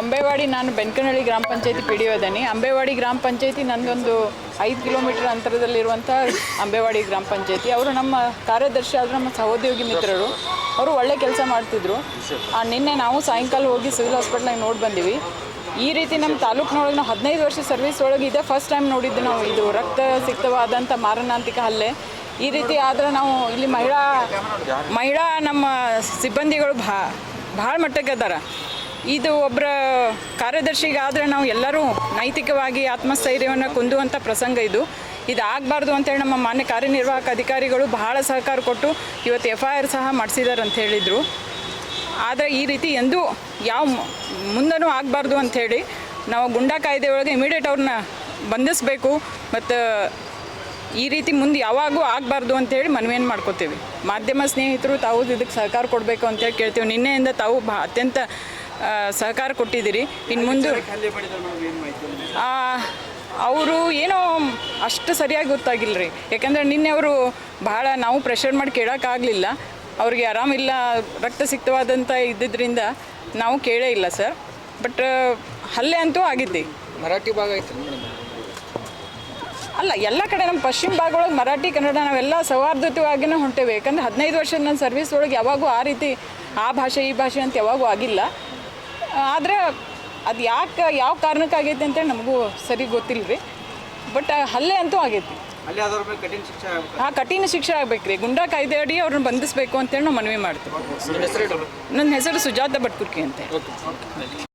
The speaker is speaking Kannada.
ಅಂಬೇವಾಡಿ, ನಾನು ಬೆನ್ಕನಹಳ್ಳಿ ಗ್ರಾಮ ಪಂಚಾಯತಿ ಪಿ ಡಿ ಇದ್ದೀನಿ. ಅಂಬೇವಾಡಿ ಗ್ರಾಮ ಪಂಚಾಯತಿ ನಂದೊಂದು ಐದು ಕಿಲೋಮೀಟರ್ ಅಂತರದಲ್ಲಿರುವಂಥ ಅಂಬೇವಾಡಿ ಗ್ರಾಮ ಪಂಚಾಯತಿ. ಅವರು ನಮ್ಮ ಕಾರ್ಯದರ್ಶಿ ಆದರೂ ನಮ್ಮ ಸಹೋದ್ಯೋಗಿ ಮಿತ್ರರು. ಅವರು ಒಳ್ಳೆ ಕೆಲಸ ಮಾಡ್ತಿದ್ರು. ನಿನ್ನೆ ನಾವು ಸಾಯಂಕಾಲ ಹೋಗಿ ಸಿವಿಲ್ ಹಾಸ್ಪಿಟ್ಲಾಗ ನೋಡಿ ಬಂದೀವಿ. ಈ ರೀತಿ ನಮ್ಮ ತಾಲೂಕಿನೊಳಗೆ ನಾವು ಹದಿನೈದು ವರ್ಷ ಸರ್ವಿಸ್ ಒಳಗೆ ಇದೆ. ಫಸ್ಟ್ ಟೈಮ್ ನೋಡಿದ್ದು ನಾವು ಇದು ರಕ್ತ ಸಿಕ್ತವಾದಂಥ ಮಾರಣಾಂತಿಕ ಹಲ್ಲೆ. ಈ ರೀತಿ ಆದ್ರೆ ನಾವು ಇಲ್ಲಿ ಮಹಿಳಾ ಮಹಿಳಾ ನಮ್ಮ ಸಿಬ್ಬಂದಿಗಳು ಭಾಳ ಮಟ್ಟಕ್ಕೆ ಅದಾರ. ಇದು ಒಬ್ಬರ ಕಾರ್ಯದರ್ಶಿಗಾದರೆ ನಾವು ಎಲ್ಲರೂ ನೈತಿಕವಾಗಿ ಆತ್ಮಸ್ಥೈರ್ಯವನ್ನು ಕುಂದುವಂಥ ಪ್ರಸಂಗ ಇದು. ಇದು ಆಗಬಾರ್ದು ಅಂತೇಳಿ ನಮ್ಮ ಮಾನ್ಯ ಕಾರ್ಯನಿರ್ವಾಹಕ ಅಧಿಕಾರಿಗಳು ಬಹಳ ಸಹಕಾರ ಕೊಟ್ಟು ಇವತ್ತು ಎಫ್ ಐ ಆರ್ ಸಹ ಮಾಡಿಸಿದ್ದಾರೆ ಅಂತ ಹೇಳಿದರು. ಆದರೆ ಈ ರೀತಿ ಎಂದೂ ಯಾವ ಮುಂದನೂ ಆಗಬಾರ್ದು ಅಂಥೇಳಿ ನಾವು ಗುಂಡಾ ಕಾಯ್ದೆ ಒಳಗೆ ಇಮಿಡಿಯೇಟ್ ಅವ್ರನ್ನ ಬಂಧಿಸಬೇಕು ಮತ್ತು ಈ ರೀತಿ ಮುಂದೆ ಯಾವಾಗೂ ಆಗಬಾರ್ದು ಅಂತೇಳಿ ಮನವಿಯನ್ನು ಮಾಡ್ಕೋತೀವಿ. ಮಾಧ್ಯಮ ಸ್ನೇಹಿತರು ತಾವು ಇದಕ್ಕೆ ಸಹಕಾರ ಕೊಡಬೇಕು ಅಂತೇಳಿ ಕೇಳ್ತೀವಿ. ನಿನ್ನೆಯಿಂದ ತಾವು ಅತ್ಯಂತ ಸಹಕಾರ ಕೊಟ್ಟಿದ್ದೀರಿ. ಇನ್ನು ಮುಂದೆ ಅವರು ಏನೋ ಅಷ್ಟು ಸರಿಯಾಗಿ ಗೊತ್ತಾಗಿಲ್ಲ ರೀ ಯಾಕಂದರೆ ನಿನ್ನೆ ಅವರು ಬಹಳ ನಾವು ಪ್ರೆಷರ್ ಮಾಡಿ ಕೇಳೋಕ್ಕಾಗಲಿಲ್ಲ ಅವ್ರಿಗೆ ಆರಾಮಿಲ್ಲ ರಕ್ತ ಸಿಕ್ತವಾದಂಥ ಇದ್ದಿದ್ದರಿಂದ ನಾವು ಕೇಳೇ ಇಲ್ಲ ಸರ್. ಬಟ್ ಹಲ್ಲೆ ಅಂತೂ ಆಗಿದ್ದೆ. ಮರಾಠಿ ಭಾಗ ಐತೆ ಅಲ್ಲ ಎಲ್ಲ ಕಡೆ ನಮ್ಮ ಪಶ್ಚಿಮ ಭಾಗದೊಳಗೆ ಮರಾಠಿ ಕನ್ನಡ ನಾವೆಲ್ಲ ಸೌಹಾರ್ದತೆಯಾಗಿನೇ ಹೊಂಟೇವೆ. ಯಾಕಂದ್ರೆ ಹದಿನೈದು ವರ್ಷದ ನನ್ನ ಸರ್ವಿಸ್ ಒಳಗೆ ಯಾವಾಗೂ ಆ ರೀತಿ ಆ ಭಾಷೆ ಈ ಭಾಷೆ ಅಂತ ಯಾವಾಗೂ ಆಗಿಲ್ಲ. ಆದರೆ ಅದು ಯಾಕೆ ಯಾವ ಕಾರಣಕ್ಕಾಗೈತೆ ಅಂತೇಳಿ ನಮಗೂ ಸರಿ ಗೊತ್ತಿಲ್ಲ ರೀ ಬಟ್ ಹಲ್ಲೆ ಅಂತೂ ಆಗೈತಿ. ಹಾಂ ಕಠಿಣ ಶಿಕ್ಷೆ ಆಗ್ಬೇಕು? ಆ ಕಠಿಣ ಶಿಕ್ಷೆ ಆಗ್ಬೇಕು ರೀ ಗುಂಡಾ ಕಾಯ್ದೆ ಅಡಿ ಅವ್ರನ್ನ ಬಂಧಿಸಬೇಕು ಅಂತೇಳಿ ನಾವು ಮನವಿ ಮಾಡ್ತೀವಿ. ನನ್ನ ಹೆಸರು ಸುಜಾತ ಭಟ್ಕುರ್ಕಿ ಅಂತ